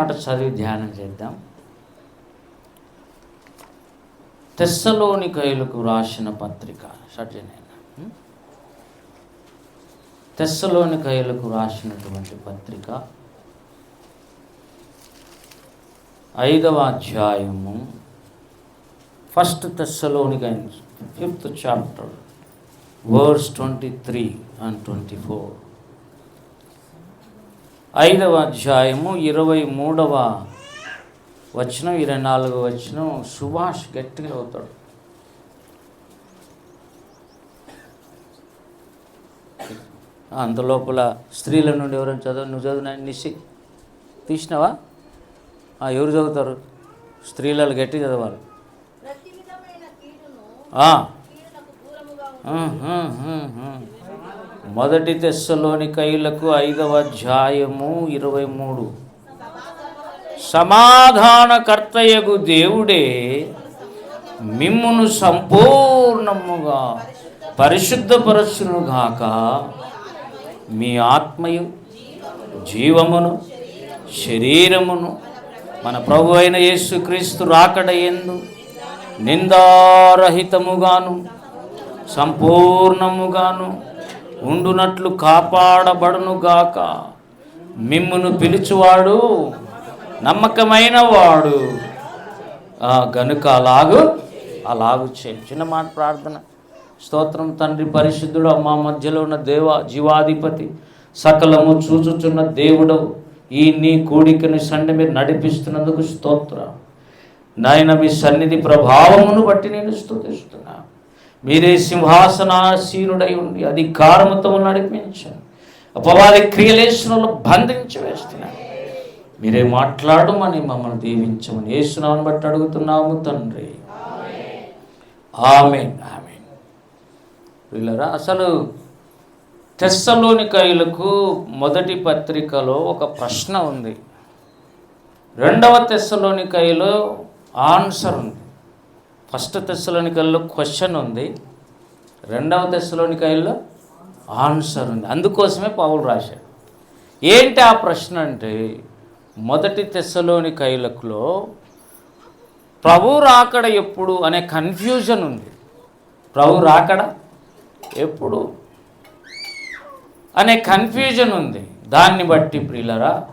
మాట చదివి ధ్యానం చేద్దాం. తెస్సలోని కైలకు రాసిన పత్రిక సజ్జనైన తెస్సలోని కైలకు రాసినటువంటి పత్రిక ఐదవ అధ్యాయము first Thessalonians fifth chapter verse twenty three and twenty four. ఐదవ అధ్యాయము ఇరవై మూడవ వచనం ఇరవై నాలుగవ వచనం. సుభాష్ గట్టిగా అవుతాడు అంతలోపల స్త్రీల నుండి ఎవరైనా చదవ నువ్వు చదివిన నిసి తీసినావా? ఎవరు చదువుతారు? స్త్రీలలో గట్టి చదవాలి. ఆ, మొదటి తెస్సలోని కైలకు ఐదవ అధ్యాయము ఇరవై మూడు. సమాధానకర్తయగు దేవుడే మిమ్మును సంపూర్ణముగా పరిశుద్ధపరచునుగాక. మీ ఆత్మయు జీవమును శరీరమును మన ప్రభు అయిన యేసుక్రీస్తు రాకడ ఎందు నిందారహితముగాను సంపూర్ణముగాను ఉండునట్లు కాపాడబడునుగాక. మిమ్మును పిలుచువాడు నమ్మకమైన వాడు. గనుక అలాగు అలాగు చేయండి చిన్న మాట ప్రార్థన. స్తోత్రం తండ్రి పరిశుద్ధుడు మా మధ్యలో ఉన్న దేవ జీవాధిపతి సకలము చూచుచున్న దేవుడవు ఈ నీ కూడికని సండి మీరు నడిపిస్తున్నందుకు స్తోత్రం. నాయన మీ సన్నిధి ప్రభావమును బట్టి నేను స్థుతిస్తున్నాను మీరే సింహాసనాసీనుడై ఉండి అధికారముతో నడిపించండి అపవాది క్రియలేశ్వరంలో బంధించి వేస్తున్నారు. మీరే మాట్లాడమని మమ్మల్ని దీవించమని ఏసునామని బట్టి అడుగుతున్నాము తండ్రి. Amen amen. వీళ్ళరా అసలు తెస్సలోనికాయలకు మొదటి పత్రికలో ఒక ప్రశ్న ఉంది. రెండవ తెస్సలోనికాయలో ఆన్సర్ ఉంది. ఫస్ట్ తెస్సులోనికల్లో క్వశ్చన్ ఉంది. రెండవ తెస్సలోనికాయల్లో ఆన్సర్ ఉంది. అందుకోసమే పావులు రాశాడు. ఏంటి ఆ ప్రశ్న అంటే మొదటి తెస్సలోని కైలకులో ప్రభు రాకడ ఎప్పుడు అనే కన్ఫ్యూజన్ ఉంది. ప్రభు రాకడ ఎప్పుడు అనే కన్ఫ్యూజన్ ఉంది. దాన్ని బట్టి ప్రియులరా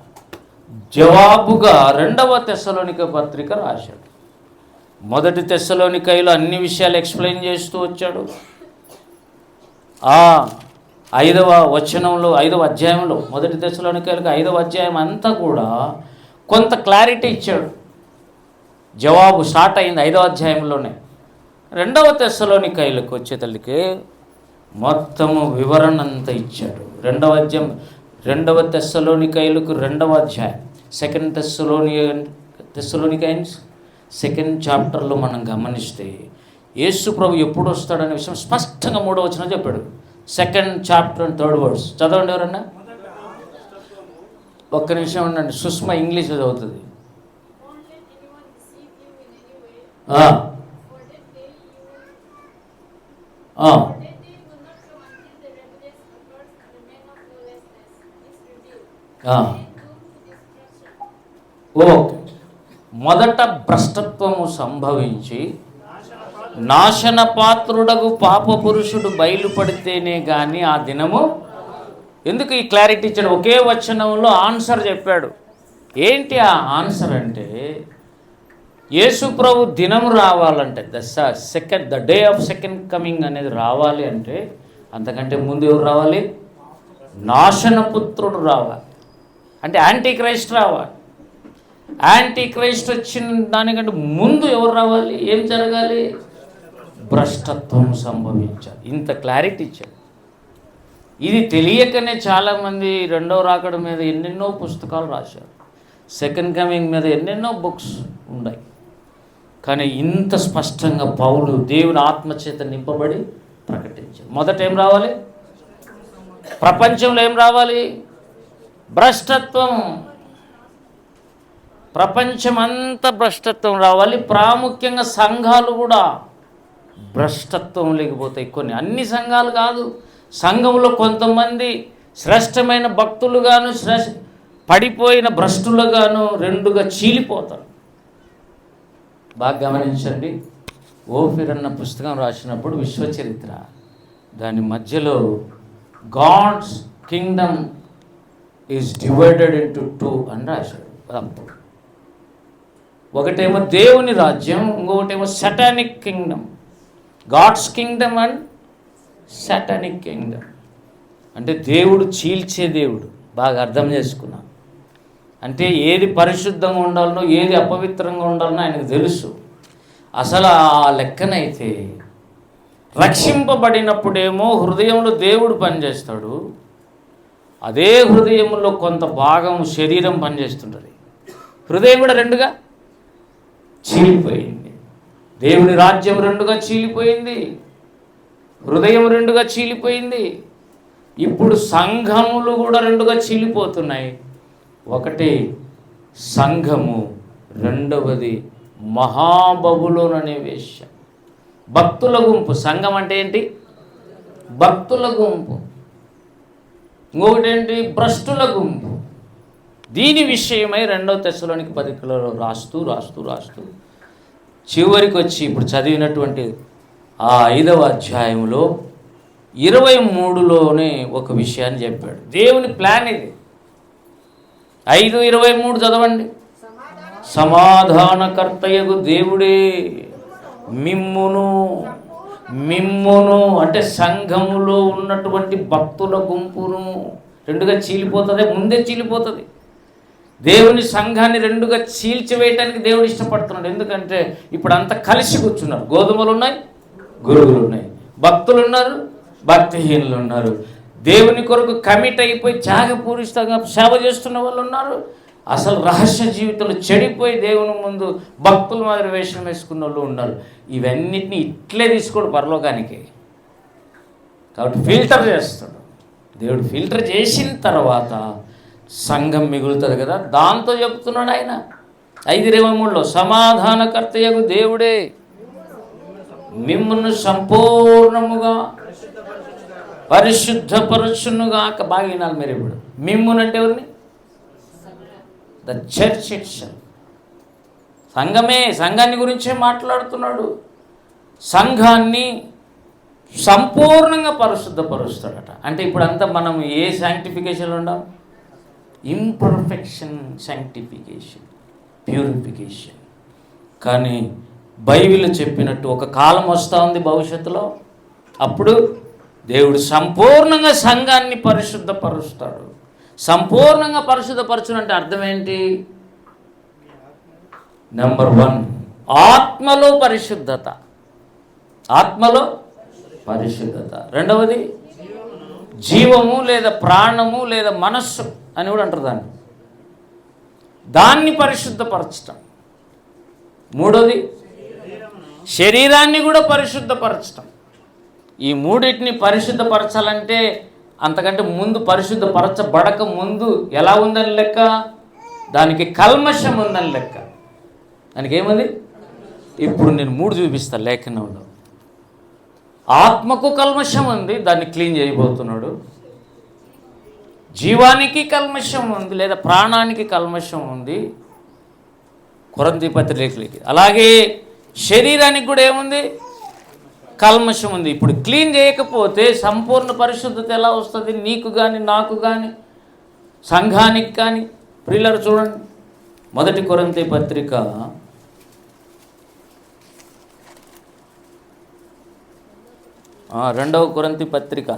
జవాబుగా రెండవ తెస్సలోనిక పత్రిక రాశాడు. మొదటి తెస్సలోనికైలో అన్ని విషయాలు ఎక్స్ప్లెయిన్ చేస్తూ వచ్చాడు. ఆ ఐదవ వచనంలో ఐదవ అధ్యాయంలో మొదటి దశలోని కైలకు ఐదవ అధ్యాయం అంతా కూడా కొంత క్లారిటీ ఇచ్చాడు. జవాబు స్టార్ట్ అయింది ఐదవ అధ్యాయంలోనే. రెండవ తెస్సలోనికైలకు వచ్చేతల్లికి మొత్తము వివరణ అంతా ఇచ్చాడు. రెండవ అధ్యాయం రెండవ తెస్సలోనికైలకు రెండవ అధ్యాయం. సెకండ్ తెస్సలోని కైన్స్ సెకండ్ చాప్టర్లో మనం గమనిస్తే యేసు ప్రభు ఎప్పుడు వస్తాడనే విషయం స్పష్టంగా మూడో వచ్చిన చెప్పాడు. Second chapter and third words. చదవండి ఎవరన్నా? ఒక్క నిమిషం ఉండండి. సుష్మ ఇంగ్లీష్ చదువుతుంది. ఓకే. మొదట భ్రష్టత్వము సంభవించి నాశన పాత్రుడగు పాప పురుషుడు బయలుపడితేనే కానీ ఆ దినము ఎందుకు ఈ క్లారిటీ ఇచ్చాడు? ఒకే వచనంలో ఆన్సర్ చెప్పాడు. ఏంటి ఆ ఆన్సర్ అంటే యేసు ప్రభు దినము రావాలంటే the second the day of second coming అనేది రావాలి అంటే అంతకంటే ముందు ఎవరు రావాలి? నాశన పుత్రుడు రావాలి. అంటే యాంటీ క్రైస్ట్ రావాలి. యాంటీ క్రైస్ట్ వచ్చిన దానికంటే ముందు ఎవరు రావాలి? ఏం జరగాలి? భ్రష్టత్వం సంభవించాలి. ఇంత క్లారిటీ ఇచ్చాడు. ఇది తెలియకనే చాలామంది రెండవ రాకడ మీద ఎన్నెన్నో పుస్తకాలు రాశారు. సెకండ్ కమింగ్ మీద ఎన్నెన్నో బుక్స్ ఉన్నాయి. కానీ ఇంత స్పష్టంగా పౌలు దేవుని ఆత్మచేత నింపబడి ప్రకటించారు మొదట ఏం రావాలి? ప్రపంచంలో ఏం రావాలి? భ్రష్టత్వం. ప్రపంచమంతా భ్రష్టత్వం రావాలి. ప్రాముఖ్యంగా సంఘాలు కూడా భ్రష్టత్వం లేకపోతాయి కొన్ని. అన్ని సంఘాలు కాదు. సంఘంలో కొంతమంది శ్రేష్టమైన భక్తులుగాను శ్రేష్ట పడిపోయిన భ్రష్టులుగాను రెండుగా చీలిపోతారు. బాగా గమనించండి. ఓఫిర్ అన్న పుస్తకం రాసినప్పుడు విశ్వచరిత్ర దాని మధ్యలో God's kingdom is divided into two అని రాశాడు. అప్పుడు ఒకటేమో దేవుని రాజ్యం ఇంకొకటేమో satanic kingdom God's kingdom and satanic kingdom అంటే దేవుడు చీల్చే దేవుడు. బాగా అర్థం చేసుకున్నాం. అంటే ఏది పరిశుద్ధంగా ఉండాలనో ఏది అపవిత్రంగా ఉండాలనో ఆయనకు తెలుసు. అసలు ఆ లెక్కనైతే రక్షింపబడినప్పుడేమో హృదయంలో దేవుడు పనిచేస్తాడు. అదే హృదయంలో కొంత భాగం శరీరం పనిచేస్తుంటుంది. హృదయం కూడా రెండుగా? చీలిపోయింది. దేవుని రాజ్యం రెండుగా చీలిపోయింది. హృదయం రెండుగా చీలిపోయింది. ఇప్పుడు సంఘములు కూడా రెండుగా చీలిపోతున్నాయి. ఒకటి సంఘము రెండవది మహాబబులోన్ అనే భక్తుల గుంపు. సంఘం అంటే ఏంటి? భక్తుల గుంపు. ఇంకొకటి ఏంటి? భ్రష్టుల గుంపు. దీని విషయమై రెండవ తెశలోనికి పదికలలో రాస్తూ రాస్తూ రాస్తూ చివరికి వచ్చి ఇప్పుడు చదివినటువంటి ఆ ఐదవ అధ్యాయంలో ఇరవై మూడులోనే ఒక విషయాన్ని చెప్పాడు. దేవుని ప్లాన్ ఇది. ఐదు ఇరవై మూడు చదవండి. సమాధానకర్తయగు దేవుడే మిమ్మును మిమ్మును అంటే సంఘములో ఉన్నటువంటి భక్తుల గుంపును. రెండుగా చీలిపోతుంది ముందే చీలిపోతుంది. దేవుని సంఘాన్ని రెండుగా చీల్చివేయటానికి దేవుడు ఇష్టపడుతున్నాడు. ఎందుకంటే ఇప్పుడు అంతా కలిసి కూర్చున్నారు. గోధుమలు ఉన్నాయి గురుగులు ఉన్నాయి. భక్తులు ఉన్నారు భక్తిహీనులు ఉన్నారు. దేవుని కొరకు కమిట్ అయిపోయి త్యాగపూరితంగా సేవ చేస్తున్న వాళ్ళు ఉన్నారు. అసలు రహస్య జీవితంలో చెడిపోయి దేవుని ముందు భక్తుల మాదిరి వేషం వేసుకున్న వాళ్ళు ఉన్నారు. ఇవన్నిటిని ఇట్లే తీసుకోడు పరలోకానికి. కాబట్టి ఫిల్టర్ చేస్తాడు. దేవుడు ఫిల్టర్ చేసిన తర్వాత సంఘం మిగులుతుంది కదా. దాంతో చెప్తున్నాడు ఆయన. ఐదు ఇరవై మూడులో సమాధానకర్తయగు దేవుడే మిమ్మల్ని సంపూర్ణముగా పరిశుద్ధపరచునుగా బాగా వినాలి మీరు ఇప్పుడు. మిమ్మును అంటే ఎవరిని? ద చర్చ్ ఇట్సెల్ సంఘమే సంఘాన్ని గురించే మాట్లాడుతున్నాడు. సంఘాన్ని సంపూర్ణంగా పరిశుద్ధపరుస్తాడట. అంటే ఇప్పుడు అంతా మనం ఏ శాంక్టిఫికేషన్ ఉండాలి ఇంపర్ఫెక్షన్ శాంక్టిఫికేషన్ ప్యూరిఫికేషన్ కానీ బైబిల్ చెప్పినట్టు ఒక కాలం వస్తూ ఉంది భవిష్యత్తులో. అప్పుడు దేవుడు సంపూర్ణంగా సంఘాన్ని పరిశుద్ధపరుస్తాడు. సంపూర్ణంగా పరిశుద్ధపరచును అంటే అర్థం ఏంటి? నెంబర్ వన్ ఆత్మలో పరిశుద్ధత. ఆత్మలో పరిశుద్ధత. రెండవది జీవము లేదా ప్రాణము లేదా మనస్సు అని కూడా అంటారు దాన్ని. దాన్ని పరిశుద్ధపరచటం. మూడోది శరీరాన్ని కూడా పరిశుద్ధపరచటం. ఈ మూడింటిని పరిశుద్ధపరచాలంటే అంతకంటే ముందు పరిశుద్ధపరచబడక ముందు ఎలా ఉందని లెక్క? దానికి కల్మషం ఉందని లెక్క. దానికి ఏముంది ఇప్పుడు నేను మూడు చూపిస్తాను లేఖనంలో. ఆత్మకు కల్మషం ఉంది దాన్ని క్లీన్ చేయబోతున్నాడు. జీవానికి కల్మషం ఉంది లేదా ప్రాణానికి కల్మషం ఉంది. కొరంతి పత్రికలకి అలాగే శరీరానికి కూడా ఏముంది? కల్మషం ఉంది. ఇప్పుడు క్లీన్ చేయకపోతే సంపూర్ణ పరిశుద్ధత ఎలా వస్తుంది? నీకు కానీ నాకు కానీ సంఘానికి కానీ ప్రిల్లర్ చూడండి. మొదటి కొరంతి పత్రిక రెండవ కొరంతి పత్రిక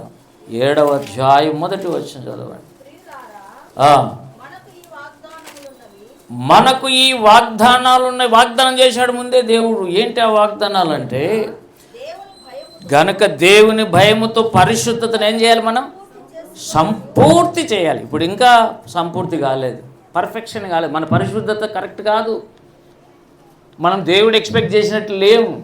ఏడవ అధ్యాయం మొదటి వచ్చిన చదవండి. మనకు ఈ వాగ్దానాలు ఉన్నాయి. వాగ్దానం చేశాడు ముందే దేవుడు. ఏంటి ఆ వాగ్దానాలు అంటే గనక దేవుని భయముతో పరిశుద్ధతను ఏం చేయాలి మనం? సంపూర్తి చేయాలి. ఇప్పుడు ఇంకా సంపూర్తి కాలేదు. పర్ఫెక్షన్ కాలేదు. మన పరిశుద్ధత కరెక్ట్ కాదు. మనం దేవుడు ఎక్స్పెక్ట్ చేసినట్లు లేవు.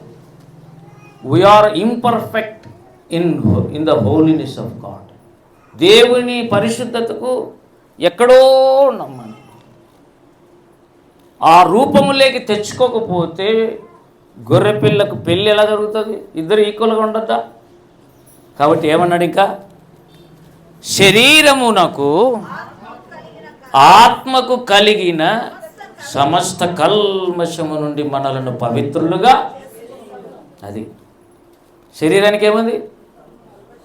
We are imperfect in in the holiness of God దేవుని పరిశుద్ధతకు ఎక్కడో ఉన్నాం మనం. ఆ రూపములోకి తెచ్చుకోకపోతే గొర్రె పిల్లకు పెళ్ళి ఎలా జరుగుతుంది? ఇద్దరు ఈక్వల్గా ఉండద్దా? కాబట్టి ఏమన్నాడు ఇంకా? శరీరమునకు ఆత్మకు కలిగిన సమస్త కల్మషము నుండి మనలను పవిత్రులుగా అది. శరీరానికి ఏముంది?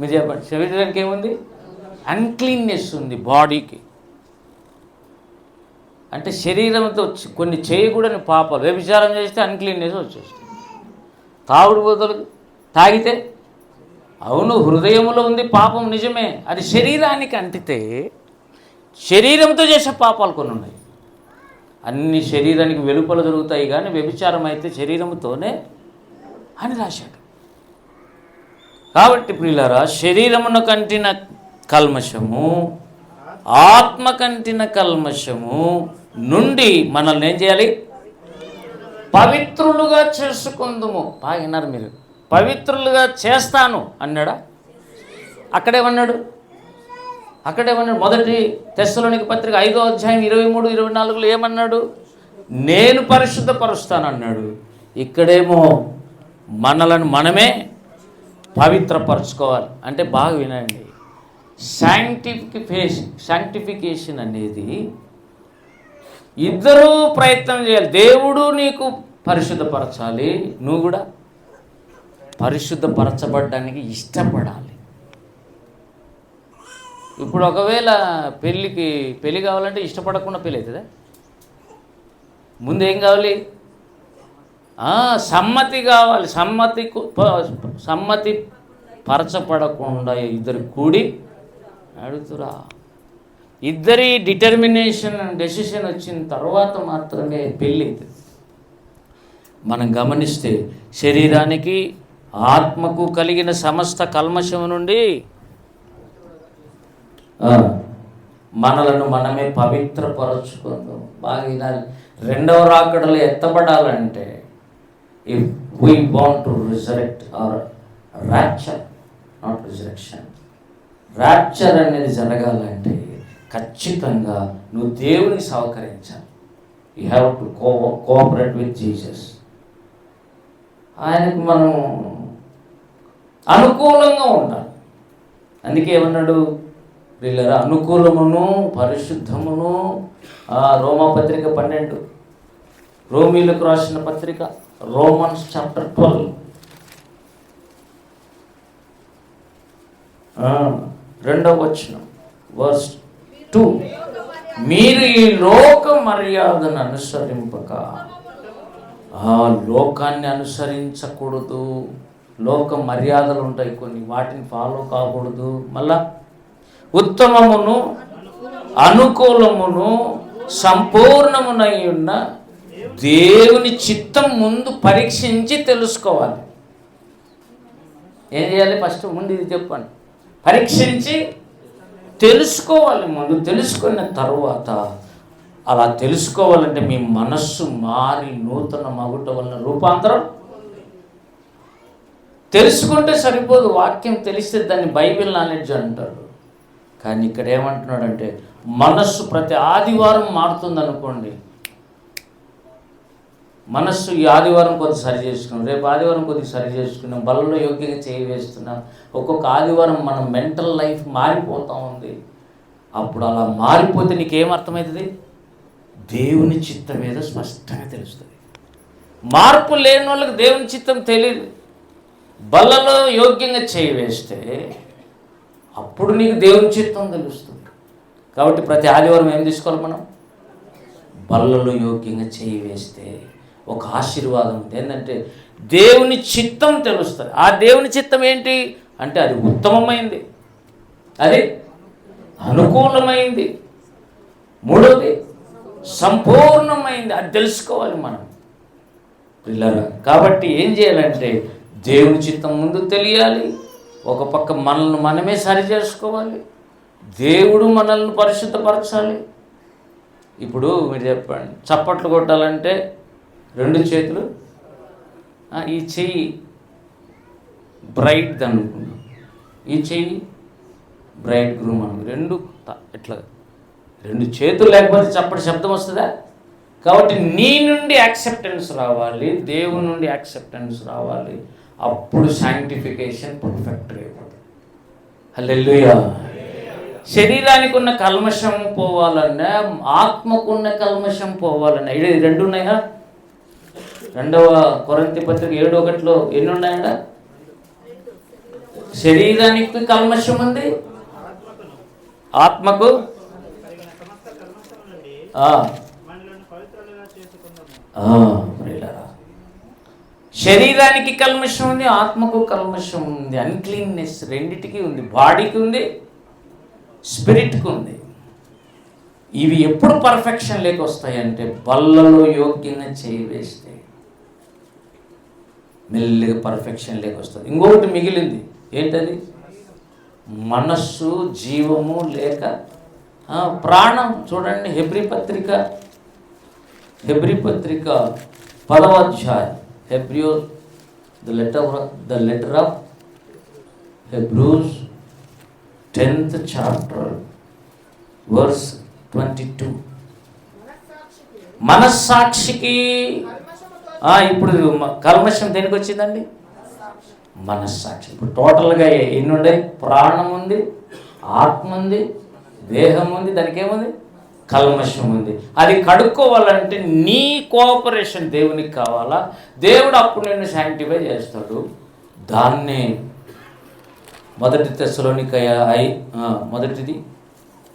మీరు చెప్పండి. శరీరానికి ఏముంది? అన్క్లీన్నెస్ ఉంది బాడీకి. అంటే శరీరంతో వచ్చి కొన్ని చేయకూడని పాపాలు. వ్యభిచారం చేస్తే అన్క్లీన్నెస్ వచ్చేస్తుంది. తాగుడు బోతలు తాగితే అవును హృదయంలో ఉంది పాపం నిజమే. అది శరీరానికి అంటితే శరీరంతో చేసే పాపాలు కొన్ని ఉన్నాయి. అన్ని శరీరానికి వెలుపల దొరుకుతాయి కానీ వ్యభిచారం అయితే శరీరంతోనే అని రాశాడు. కాబట్టి ప్రియులారా శరీరమున కంటిన కల్మషము ఆత్మ కంటిన కల్మషము నుండి మనల్ని ఏం చేయాలి? పవిత్రులుగా చేసుకుందుము. బాగా విన్నారు మీరు. పవిత్రులుగా చేస్తాను అన్నాడా? అక్కడేమన్నాడు? అక్కడేమన్నాడు? మొదటి తెస్సలోనికి పత్రిక ఐదో అధ్యాయం ఇరవై మూడు ఇరవై నాలుగులో ఏమన్నాడు? నేను పరిశుద్ధపరుస్తాను అన్నాడు ఇక్కడేమో మనలను మనమే పవిత్రపరచుకోవాలి. అంటే బాగా వినండి. శాంక్టిఫికేషన్ శాంక్టిఫికేషన్ అనేది ఇద్దరూ ప్రయత్నం చేయాలి. దేవుడు నీకు పరిశుద్ధపరచాలి. నువ్వు కూడా పరిశుద్ధపరచబడడానికి ఇష్టపడాలి. ఇప్పుడు ఒకవేళ పెళ్ళికి పెళ్ళి కావాలంటే ఇష్టపడకుండా పెళ్ళి అవుతుందా? ముందు ఏం కావాలి సమ్మతి కావాలి. సమ్మతి ప- సమ్మతి పరచపడకుండా ఇద్దరు కూడి అడుగుతురా. ఇద్దరి డిటర్మినేషన్ డెసిషన్ వచ్చిన తర్వాత మాత్రమే పెళ్ళి అవుతుంది మనం గమనిస్తే శరీరానికి ఆత్మకు కలిగిన సమస్త కల్మషం నుండి మనలను మనమే పవిత్రపరచుకుందాం. బాగా వినాలి. రెండవ రాకడలో ఎత్తబడాలంటే if we want to resurrect or rapture not resurrection rapture అనేది జరగాలంటే ఖచ్చితంగా నువ్వు దేవుని సహకరించాలి. You have to co cooperate with Jesus ఆయనకు మనం అనుకూలంగా ఉండాలి. అందుకే ఏమన్నాడు? వీళ్ళరా అనుకూలమును పరిశుద్ధమును రోమాపత్రిక పన్నెండు రోమీలకు రాసిన పత్రిక రోమన్స్ చాప్టర్ ట్వెల్వ్. రెండవ వచనం వర్స్ట్ టూ మీరు ఈ లోక మర్యాదను అనుసరింపక. ఆ లోకాన్ని అనుసరించకూడదు. లోక మర్యాదలు ఉంటాయి కొన్ని వాటిని ఫాలో కాకూడదు. మళ్ళా ఉత్తమమును అనుకూలమును సంపూర్ణమునై ఉన్న దేవుని చిత్తం ముందు పరీక్షించి తెలుసుకోవాలి. ఏం చేయాలి? ఫస్ట్ ముందు ఇది చెప్పండి. పరీక్షించి తెలుసుకోవాలి ముందు తెలుసుకున్న తర్వాత అలా తెలుసుకోవాలంటే మీ మనస్సు మారి నూతన మగుట వలన రూపాంతరం. తెలుసుకుంటే సరిపోదు వాక్యం తెలిస్తే దాన్ని బైబిల్ నాలెడ్జ్ అంటారు. కానీ ఇక్కడ ఏమంటున్నాడంటే మనస్సు ప్రతి ఆదివారం మారుతుంది అనుకోండి మనస్సు ఈ ఆదివారం కొద్ది సరి చేసుకున్నాం. రేపు ఆదివారం కొద్ది సరి చేసుకున్నాం. బలంలో యోగ్యంగా చేయి వేస్తున్నాం. ఒక్కొక్క ఆదివారం మన మెంటల్ లైఫ్ మారిపోతూ ఉంది. అప్పుడు అలా మారిపోతే నీకేం అర్థమవుతుంది దేవుని చిత్తం మీద స్పష్టంగా తెలుస్తుంది. మార్పు లేని వాళ్ళకి దేవుని చిత్తం తెలియదు బలలో యోగ్యంగా చేయి వేస్తే అప్పుడు నీకు దేవుని చిత్తం తెలుస్తుంది. కాబట్టి ప్రతి ఆదివారం ఏం తీసుకోవాలి మనం? బల్లలో యోగ్యంగా చేయి వేస్తే ఒక ఆశీర్వాదం ఉంది. ఏంటంటే దేవుని చిత్తం తెలుస్తుంది. ఆ దేవుని చిత్తం ఏంటి? అంటే అది ఉత్తమమైంది. అది అనుకూలమైంది. మూడోది సంపూర్ణమైంది. అది తెలుసుకోవాలి మనం. పిల్లరా కాబట్టి ఏం చేయాలంటే దేవుని చిత్తం ముందు తెలియాలి. ఒక పక్క మనల్ని మనమే సరి చేసుకోవాలి. దేవుడు మనల్ని పరిశుద్ధపరచాలి. ఇప్పుడు మీరు చెప్పండి చప్పట్లు కొట్టాలంటే రెండు చేతులు. ఈ చెయ్యి బ్రైట్ అనుకున్నాం ఈ చెయ్యి బ్రైట్ గ్రూమ్ అనుకు రెండు ఇట్లా రెండు చేతులు లేకపోతే చప్పటి శబ్దం వస్తుందా? కాబట్టి నీ నుండి యాక్సెప్టెన్స్ రావాలి దేవుని నుండి యాక్సెప్టెన్స్ రావాలి. అప్పుడు శాంటిఫికేషన్ పర్ఫెక్ట్ అయిపోతుంది. హల్లెల్లుయా శరీరానికి ఉన్న కల్మషం పోవాలన్నా ఆత్మకున్న కల్మషం పోవాలన్నా ఇది రెండు ఉన్నాయా? రెండవ కొరంతి పత్రిక ఏడు ఒకటిలో ఎన్ని ఉన్నాయంట శరీరానికి కల్మషం ఉంది ఆత్మకు శరీరానికి కల్మషం ఉంది ఆత్మకు కల్మషం ఉంది. అన్క్లీన్నెస్ రెండిటికి ఉంది. బాడీకి ఉంది స్పిరిట్కి ఉంది. ఇవి ఎప్పుడు పర్ఫెక్షన్ లేక వస్తాయంటే బల్లలో యోగ్యంగా చేయి వేస్తే. మెల్లిగా పర్ఫెక్షన్ లేక వస్తుంది. ఇంకొకటి మిగిలింది. ఏంటది? మనస్సు జీవము లేక ప్రాణం. చూడండి హెబ్రి పత్రిక. హెబ్రి పత్రిక పదవ అధ్యాయం. హెబ్రియో the letter the letter of Hebrews tenth chapter verse twenty two మనస్సాక్షికి ఇప్పుడు కల్మషం దేనికి వచ్చిందండి? మనస్సాక్షి. ఇప్పుడు టోటల్గా ఎన్ని ఉన్నాయి ప్రాణం ఉంది ఆత్మ ఉంది దేహం ఉంది దానికి ఏముంది కల్మషం ఉంది అది కడుక్కోవాలంటే నీ కోఆపరేషన్ దేవునికి కావాలా? దేవుడు అప్పుడు నిన్ను శాంటిఫై చేస్తాడు. దాన్నే మొదటి తెస్సలోనికయ ఐ మొదటిది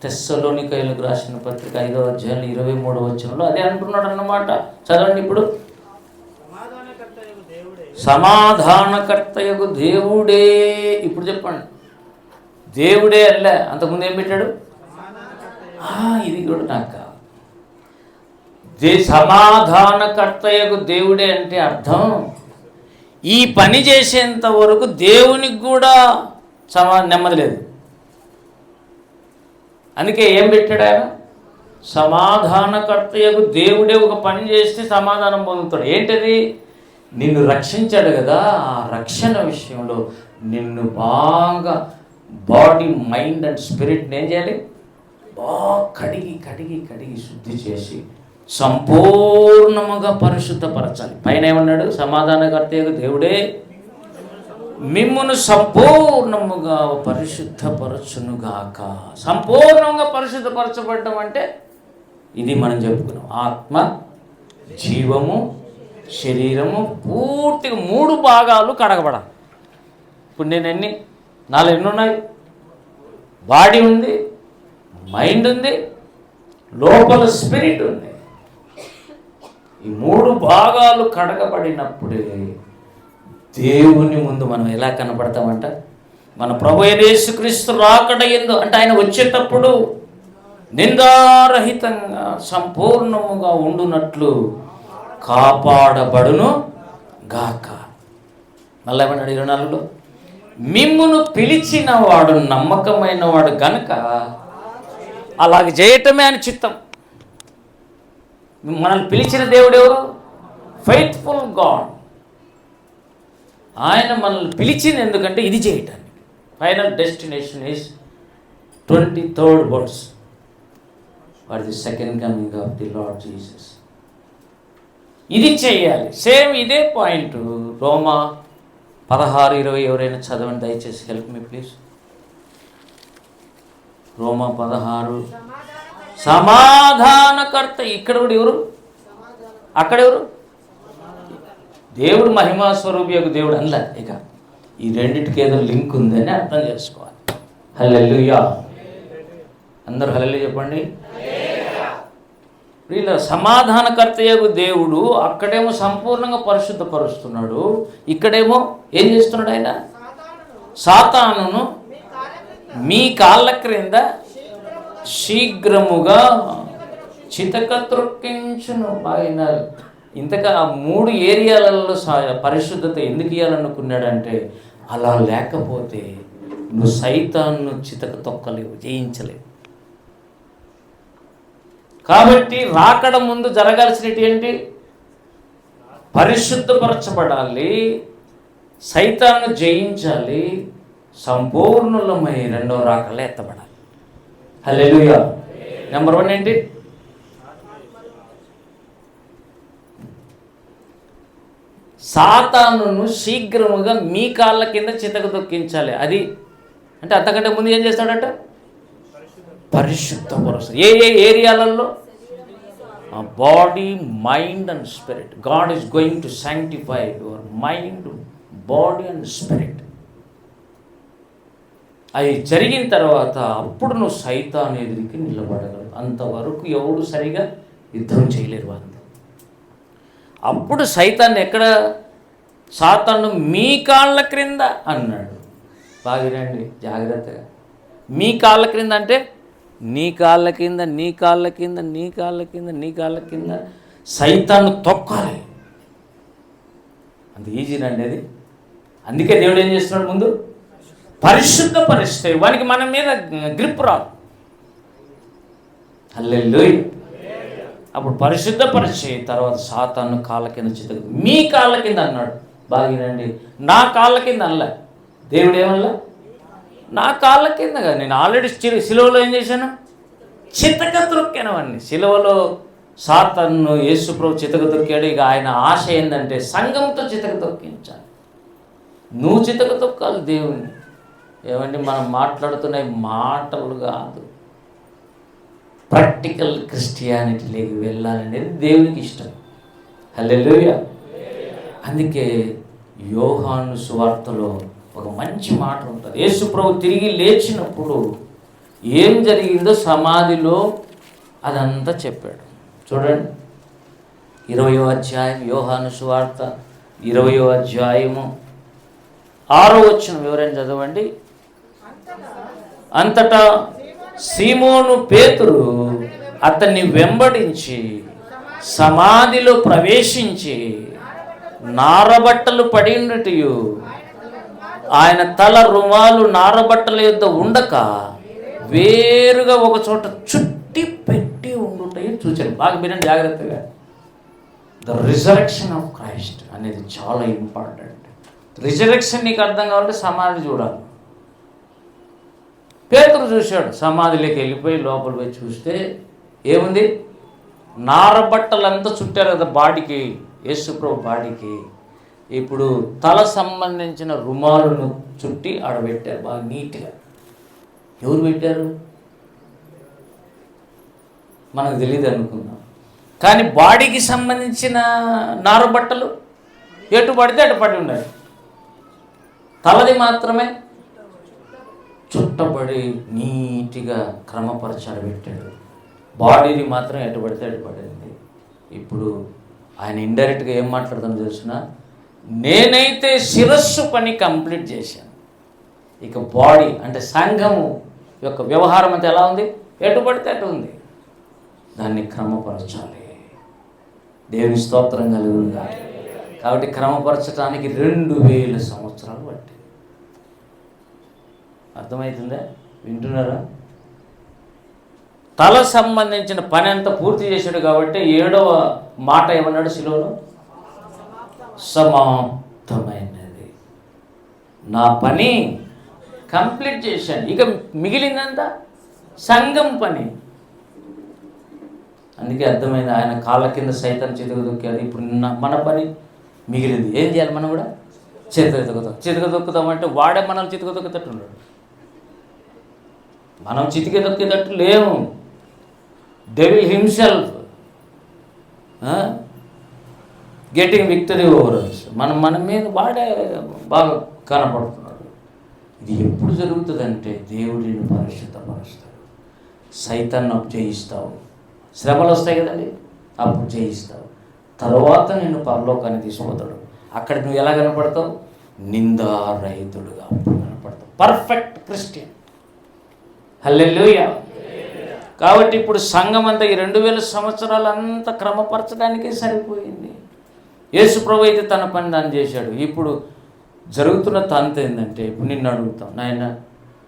తెస్సలోనికయలకు రాసిన పత్రిక ఐదో అధ్యాయం ఇరవై మూడవ వచనంలో అదే అంటున్నాడు అన్నమాట చదవండి ఇప్పుడు. దేవుడే సమాధానకర్తయగు దేవుడే. ఇప్పుడు చెప్పండి. దేవుడే అల్లే. అంతకుముందు ఏం పెట్టాడు? ఆ, ఇది కూడా నాకు కావాలి. దే సమాధానకర్తయగు దేవుడే అంటే అర్థం ఈ పని చేసేంత వరకు దేవునికి కూడా సమా నెమ్మది లేదు. అందుకే ఏం పెట్టాడు ఆయన? సమాధానకర్తయగు దేవుడే ఒక పని చేస్తే సమాధానం పొందుతాడు. ఏంటది? నిన్ను రక్షించాడు కదా ఆ రక్షణ విషయంలో నిన్ను బాగా బాడీ మైండ్ అండ్ స్పిరిట్ని ఏం చేయాలి? బాగా కడిగి కడిగి కడిగి శుద్ధి చేసి సంపూర్ణముగా పరిశుద్ధపరచాలి. పైన ఏమన్నాడు? సమాధానకర్త దేవుడే మిమ్మును సంపూర్ణముగా పరిశుద్ధపరచునుగాక. సంపూర్ణంగా పరిశుద్ధపరచబడడం అంటే ఇది మనం చెప్పుకున్నాం. ఆత్మ జీవము శరీరము పూర్తిగా మూడు భాగాలు కడగబడాలి. ఇప్పుడు నేను ఎన్ని? నాలుగు ఎన్ని ఉన్నాయి? బాడీ ఉంది మైండ్ ఉంది లోపల స్పిరిట్ ఉంది. ఈ మూడు భాగాలు కడగబడినప్పుడే దేవుని ముందు మనం ఎలా కనపడతామంట? మన ప్రభు యేసుక్రీస్తు రాకడ ఎందు అంటే ఆయన వచ్చేటప్పుడు నిందారహితంగా సంపూర్ణముగా ఉండునట్లు కాపాడబడును గాక. మళ్ళీ ఏమన్నాడు ఇరవై నాలుగులో? మిమ్మును పిలిచిన వాడు నమ్మకమైన వాడు గనక అలాగ చేయటమే అని చిత్తం. మనల్ని పిలిచిన దేవుడు ఎవరు? ఫైత్ఫుల్ గాడ్ ఆయన మనల్ని పిలిచింది ఎందుకంటే ఇది చేయటానికి final destination is twenty third words what the second coming of the Lord Jesus ఇది చేయాలి. సేమ్ ఇదే పాయింట్. రోమా పదహారు ఇరవై ఎవరైనా చదవండి దయచేసి హెల్ప్ మీ ప్లీజ్. రోమా పదహారు. సమాధానకర్త ఇక్కడ కూడా ఎవరు? అక్కడ ఎవరు? దేవుడు మహిమా స్వరూపి యొక్క దేవుడు అనలే ఇక ఈ రెండింటికి ఏదో లింక్ ఉందని అర్థం చేసుకోవాలి. హల్లెలూయా. అందరూ హల్లెలూయా చెప్పండి. వీళ్ళ సమాధానకర్తయ్యకు దేవుడు అక్కడేమో సంపూర్ణంగా పరిశుద్ధపరుస్తున్నాడు. ఇక్కడేమో ఏం చేస్తున్నాడు ఆయన? సాతానును మీ కాళ్ళ క్రింద శీఘ్రముగా చితక త్రొక్కించును ఆయన. ఇంతగా ఆ మూడు ఏరియాలలో పరిశుద్ధత ఎందుకు ఇవ్వాలనుకున్నాడంటే అలా లేకపోతే నువ్వు సైతాన్ను చితక తొక్కలేవు జయించలేవు. కాబట్టి రాకడ ముందు జరగాల్సినటి ఏంటి? పరిశుద్ధపరచబడాలి సైతాన్ని జయించాలి సంపూర్ణులమై రెండో రాకలే ఎత్తబడాలి. హలెలుయా నెంబర్ వన్ ఏంటి? సాతానును శీఘ్రముగా మీ కాళ్ళ కింద చితక తొక్కించాలి. అది అంటే అంతకంటే ముందు ఏం చేస్తాడట? పరిశుద్ధపరుస్తుంది ఏ ఏ ఏరియాలలో body mind and spirit. God is going to sanctify your mind body and spirit. అవి జరిగిన తర్వాత అప్పుడు నువ్వు సైతాన్ ఎదురికి నిలబడగలవు అంతవరకు ఎవడు సరిగా యుద్ధం చేయలేరు వాళ్ళు అప్పుడు సైతాన్ని ఎక్కడ? సాతాను మీ కాళ్ళ క్రింద అన్నాడు. బాగిరండి జాగ్రత్తగా. మీ కాళ్ళ క్రింద అంటే నీ కాళ్ళ కింద నీ కాళ్ళ కింద నీ కాళ్ళ కింద నీ కాళ్ళ కింద సైతాన్ని తొక్కాలి. అంత ఈజీనండి అది. అందుకే దేవుడు ఏం చేస్తున్నాడు ముందు? పరిశుద్ధ పరిస్థితి వానికి మన మీద గ్రిప్ రాదు. అల్లెల్లు అప్పుడు పరిశుద్ధ పరిచయ తర్వాత సాతాను కాళ్ళ కింద చితకు మీ కాళ్ళ కింద అన్నాడు. బాగినండి నా కాళ్ళ కింద అనలే. దేవుడు ఏమన్నా నా కాళ్ళ కింద కదా నేను ఆల్రెడీ చి- సిలువలో ఏం చేశాను? చితక దొక్కాను వాడిని సిలువలో సాతన్ను యేసుప్రభు చితక దొక్కాడు ఇక ఆయన ఆశ ఏంటంటే సంఘంతో చితక తొక్కించాలి నువ్వు చితక తొక్కాలి దేవుణ్ణి. ఏమండి మనం మాట్లాడుతున్న మాటలు కాదు. ప్రాక్టికల్ క్రిస్టియానిటీలోకి వెళ్ళాలనేది దేవునికి ఇష్టం. హల్లెలూయా. అందుకే యోహాను సువార్తలో ఒక మంచి మాట ఉంటుంది. యేసుప్రభు తిరిగి లేచినప్పుడు ఏం జరిగిందో సమాధిలో అదంతా చెప్పాడు. చూడండి. ఇరవయో అధ్యాయం యోహాను సువార్త ఇరవయో అధ్యాయము ఆరో వచ్చిన వివరం చదవండి? అంతటా సీమోను పేతురు అతన్ని వెంబడించి సమాధిలో ప్రవేశించి నారబట్టలు పడినట్టు ఆయన తల రుమాలు నారబట్టల యొద్ద ఉండక వేరుగా ఒక చోట చుట్టి పెట్టి ఉండుంటాయి చూచాను బాగా వినండి జాగ్రత్తగా. ద రిజరక్షన్ ఆఫ్ క్రైస్ట్ అనేది చాలా ఇంపార్టెంట్ రిజరక్షన్ నీకు అర్థం కావాలంటే సమాధి చూడాలి. పేతురు చూశాడు సమాధిలోకి వెళ్ళిపోయి లోపల పోయి చూస్తే ఏముంది? నారబట్టలంతా చుట్టారు కదా బాడీకి యేసుప్రభు బాడీకి. ఇప్పుడు తల సంబంధించిన రుమాలను చుట్టి ఆడబెట్టారు బాగా నీట్గా. ఎవరు పెట్టారు? మనకు తెలియదు అనుకుందాం. కానీ బాడీకి సంబంధించిన నారబట్టలు ఎటు పడితే అటు పడి ఉండాలి. తలది మాత్రమే చుట్టబడి నీట్గా క్రమపరచాడు పెట్టాడు బాడీని మాత్రం ఎటు పడితే అటు పడింది. ఇప్పుడు ఆయన ఇండైరెక్ట్గా ఏం మాట్లాడతాను తెలిసినా? నేనైతే శిరస్సు పని కంప్లీట్ చేశాను. ఇక బాడీ అంటే సంఘము యొక్క వ్యవహారం అంతా ఎలా ఉంది? ఎటు పడితే అటు ఉంది. దాన్ని క్రమపరచాలి. దేవుని స్తోత్రం కలుగుగా కాబట్టి క్రమపరచడానికి రెండు వేల సంవత్సరాలు పట్టింది. అర్థమవుతుందా వింటున్నారా? తల సంబంధించిన పని అంతా పూర్తి చేశాడు కాబట్టి ఏడవ మాట ఏమన్నాడు శిలువలో సమాప్తమైనది నా పని కంప్లీట్ చేశాను. ఇక మిగిలిందంతా సంఘం పని. అందుకే అర్థమైంది ఆయన కాళ్ళ కింద సైతం చితక దొక్కాడు. ఇప్పుడు మన పని మిగిలింది. ఏం చేయాలి మనం కూడా? చితక దొక్కుతాం. చితక దొక్కుతాం అంటే వాడే మనం చితక దొక్కుతట్టు ఉన్నాడు. మనం చితికి దొక్కేటట్టు లేము. Devil himself getting victory over మనం మన మీద వాడే బాగా కనపడుతున్నాడు ఇది ఎప్పుడు జరుగుతుందంటే దేవుడిని పరిశుద్ధపరుస్తాడు సైతాన్ని అప్పు జయిస్తావు శ్రమలు వస్తాయి కదండి? అప్పుడు జయిస్తావు తర్వాత నిన్ను పరలోకాన్ని తీసుకుపోతాడు. అక్కడ నువ్వు ఎలా కనపడతావు? నిందారహితుడుగా అప్పుడు కనపడతావు. పర్ఫెక్ట్ క్రిస్టియన్ హల్లెలూయా కాబట్టి ఇప్పుడు సంఘం అంతా ఈ రెండు వేల సంవత్సరాలు అంతా క్రమపరచడానికే సరిపోయింది. యేసు ప్రభు అయితే తన పని దాన్ని చేశాడు. ఇప్పుడు జరుగుతున్న తంత ఏంటంటే ఇప్పుడు నిన్ను అడుగుతాం నాయన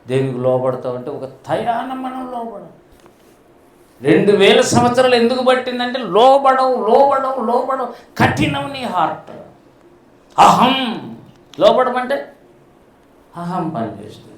దేవునికి లోపడతావు అంటే ఒక తయాన మనం లోపడం రెండు వేల సంవత్సరాలు ఎందుకు పట్టిందంటే లోబడవు లోబడవు లోబడవు కఠినం నీ హార్ట్. అహం. లోపడమంటే అహం పనిచేస్తుంది